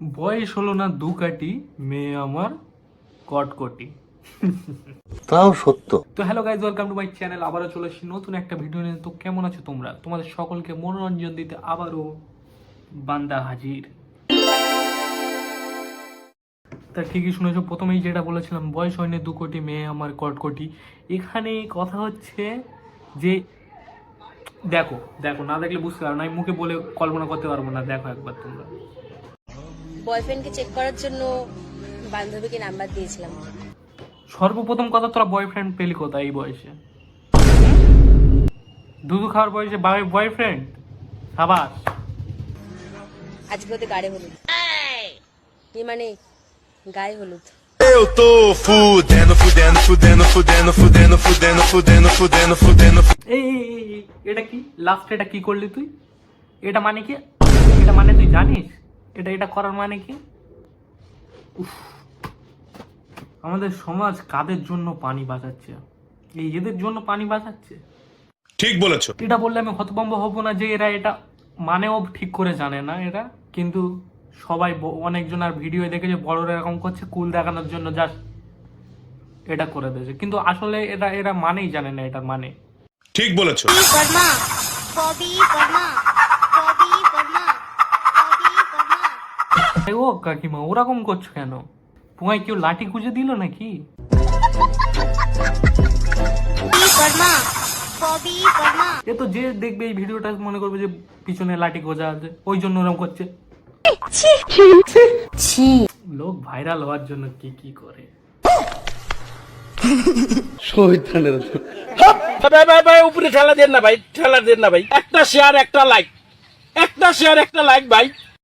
বয়স হলো না দু কাটি মেয়ে আমার কটকটি তাও সত্য। তো hello guys welcome to my channel আবারও চলে এসেছি নতুন একটা ভিডিও নিয়ে। তো কেমন আছো তোমরা? তোমাদের সকলকে মনোরঞ্জন দিতে আবারও বান্দা হাজির। তা ঠিকই শুনেছো প্রথমেই যেটা বলেছিলাম বয়স হয়নি দু কোটি মেয়ে আমার কটকটি এখানে কথা হচ্ছে যে দেখো দেখো না দেখলে বুঝতে পারো না। আমি মুখে বলে কল্পনা করতে পারব না। দেখো একবার তোমরা। বয়ফ্রেন্ডকে চেক করার জন্য বান্ধবীকে নাম্বার দিয়েছিলাম। সর্বপ্রথম কথা তোরা বয়ফ্রেন্ড পেলি কোথায় এই বয়সে? দুধু খাওয়ার বয়সে বয়ফ্রেন্ড সাবাস। আজকে ওদের গাড়ি হলুদ। কি মানে গায়ে হলুদ। Eu tô fudendo, fudendo, fudendo, fudendo, fudendo, fudendo, fudendo, fudendo, fudendo. এই, এটা কি? লাস্ট এটা কি করলি তুই? এটা মানে কি? এটা মানে তুই জানিস? এটা এটা করার মানে কি? উফ। আমাদের সমাজ কাদের জন্য পানি বাঁচাচ্ছে? এই এদের জন্য পানি বাঁচাচ্ছে? ঠিক বলেছ। এটা বললে আমি হতভম্ব হব না যে এরা এটা মানেও ঠিক করে জানে না এরা। কিন্তু সবাই ব- অনেকজন আর ভিডিও দেখে যে বড়রা এরকম করছে কুল দেখানোর জন্য জাস্ট এটা করে দিয়েছে। কিন্তু আসলে এরা এরা মানেই জানে না এটার মানে। ঠিক বলেছ। ও কাকিমা ওরকম করছ কেন? তোমায় কেউ লাঠি খুঁজে দিল নাকি. এ তো যে দেখবে এই ভিডিওটা মনে করবে যে পিছনে লাঠি খোঁজা আছে ওই জন্য ওরকম করছে। লোক ভাইরাল হওয়ার জন্য কি কি করে। ভাই ভাই ভাই উপরে ঠেলা দেন না ভাই ঠেলা দেন না ভাই। একটা শেয়ার একটা লাইক একটা শেয়ার একটা লাইক ভাই।